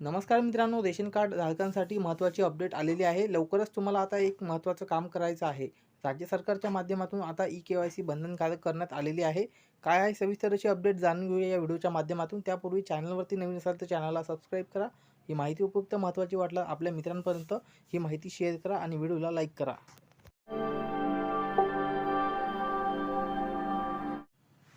नमस्कार मित्रांनो ration card धारकांसाठी महत्त्वाची अपडेट आलेली आहे. लवकरच तुम्हाला आता एक महत्त्वाचं काम करायचं आहे. राज्य सरकारच्या माध्यमातून आता ई के वाय सी बंधनकारक करण्यात आलेली आहे. काय आहे सविस्तर अशी अपडेट जाणून घेऊया या व्हिडिओच्या माध्यमातून. त्यापूर्वी चॅनलवरती नवीन असाल तर चॅनलला सबस्क्राईब करा. ही माहिती उपयुक्त महत्त्वाची वाटलं आपल्या मित्रांपर्यंत ही माहिती शेअर करा आणि व्हिडिओला लाईक करा.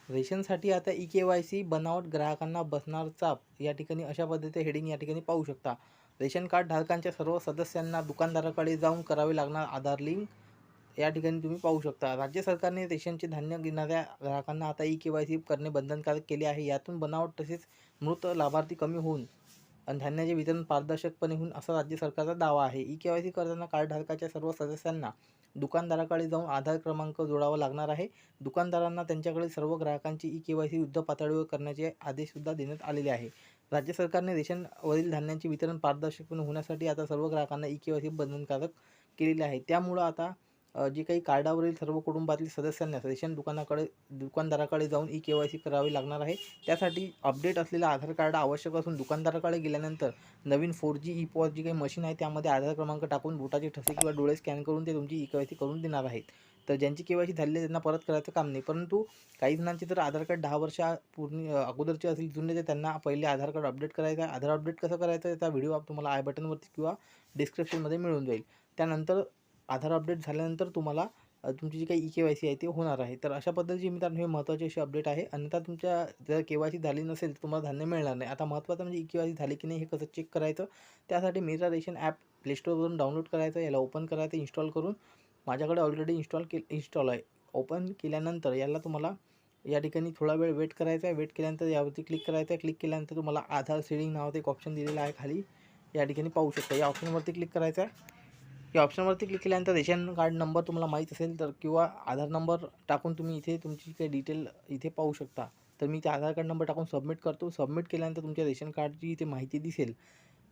रेशनसाठी आता ई के वाय सी बनावट ग्राहकांना बसणार चाप या ठिकाणी अशा पद्धतीचे हेडिंग या ठिकाणी पाहू शकता. रेशन कार्ड धारकांच्या सर्व सदस्यांना दुकानदाराकडे जाऊन करावे लागणार आधार लिंक या ठिकाणी तुम्ही पाहू शकता. राज्य सरकारने रेशनचे धान्य घेणाऱ्या ग्राहकांना आता ई के वाय सी करणे बंधनकारक केले आहे. यातून बनावट तसेच मृत लाभार्थी कमी होऊन आणि धान्याचे वितरण पारदर्शकपणे होऊन असा राज्य सरकारचा दावा आहे. ई के वाय सी करताना कार्डधारकाच्या सर्व सदस्यांना दुकानदाराकडे जाऊन आधार क्रमांक जोडावा लागणार आहे. दुकानदारांना त्यांच्याकडे सर्व ग्राहकांची ई के वाय सी युद्ध पातळीवर करण्याचे आदेशसुद्धा देण्यात आलेले आहे. राज्य सरकारने रेशनवरील धान्यांचे वितरण पारदर्शकपणे होण्यासाठी आता सर्व ग्राहकांना ई के वाय सी बंधनकारक केलेले आहे. त्यामुळं आता जे काही कार्डावरील सर्व कुटुंबातील सदस्यांना रेशन दुकानाकडे दुकानदाराकडे जाऊन ई के वाय सी करावी लागणार आहे. त्यासाठी अपडेट असलेलं आधार कार्ड आवश्यक असून दुकानदाराकडे गेल्यानंतर नवीन फोर जी ई पॉस जी काही मशीन आहे त्यामध्ये आधार क्रमांक टाकून बोटाचे ठसे किंवा डोळे स्कॅन करून ते तुमची ई के वाय सी करून देणार आहेत. तर ज्यांची के वाय सी झालेली आहे त्यांना परत करायचं काम नाही. परंतु काही जणांचे तर आधार कार्ड दहा वर्ष पूर्ण अगोदरचे असेल जुने ते त्यांना पहिले आधार कार्ड अपडेट करायचं आहे. आधार अपडेट कसं करायचं त्याचा व्हिडिओ आप तुम्हाला आय बटनवरती किंवा डिस्क्रिप्शनमध्ये मिळून जाईल. त्यानंतर आधार अपडेट झाल्यानंतर तुम्हाला तुमची जी काही ई के वाय सी आहे ते होणार आहे. तर अशा पद्धतीची मित्रांनो हे महत्त्वाचे अशी अपडेट आहे. अन्यथा तुमच्या जर के वाय सी झाली नसेल तर तुम्हाला धान्य मिळणार नाही. आता महत्त्वाचं म्हणजे ई के वाय सी झाली की नाही हे कसं चेक करायचं? त्यासाठी मिरा रेशन ॲप प्लेस्टोरवरून डाउनलोड करायचं याला ओपन करायचं इन्स्टॉल करून माझ्याकडे ऑलरेडी इन्स्टॉल के इन्स्टॉल आहे. ओपन केल्यानंतर याला तुम्हाला या ठिकाणी थोडा वेळ वेट करायचा आहे. वेट केल्यानंतर यावरती क्लिक करायचं आहे. क्लिक केल्यानंतर तुम्हाला आधार सेडिंग नावाचं एक ऑप्शन दिलेलं आहे खाली. या ठिकाणी पाहू शकता. या ऑप्शनवरती क्लिक करायचं आहे. या ऑप्शनवरती क्लिक केल्यानंतर रेशन कार्ड नंबर तुम्हाला माहीत असेल तर किंवा आधार नंबर टाकून तुम्ही इथे तुमची काही डिटेल इथे पाहू शकता. तर मी ते आधार कार्ड नंबर टाकून सबमिट करतो. सबमिट केल्यानंतर तुमच्या रेशन कार्डची इथे माहिती दिसेल.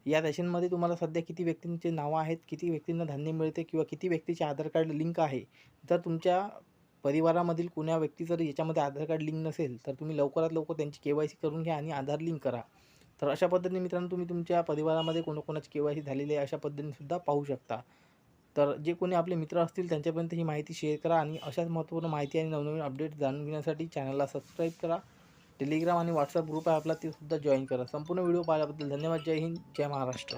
या रेशनमध्ये तुम्हाला सध्या किती व्यक्तींचे नावं आहेत किती व्यक्तींना धान्य मिळते किंवा किती व्यक्तीचे आधार कार्ड लिंक आहे. जर तुमच्या परिवारामधील कोण्या व्यक्ती जर याच्यामध्ये आधार कार्ड लिंक नसेल तर तुम्ही लवकरात लवकर त्यांची के वाय सी करून घ्या आणि आधार लिंक करा. तर अशा पद्धतीने मित्रांनो तुम्ही तुमच्या परिवारामध्ये कोणाकोणाची के वाय सी झालेली आहे अशा पद्धतीने सुद्धा पाहू शकता. तर जे कोणी आपले मित्र असतील त्यांच्यापर्यंत ही माहिती शेअर करा आणि अशाच महत्त्वपूर्ण माहिती आणि नवनवीन अपडेट जाणून घेण्यासाठी चॅनलला सबस्क्राईब करा. टेलिग्राम आणि व्हॉट्सअप ग्रुप आहे आपला ते सुद्धा जॉईन करा. संपूर्ण व्हिडिओ पाहिल्याबद्दल धन्यवाद. जय हिंद. जय महाराष्ट्र.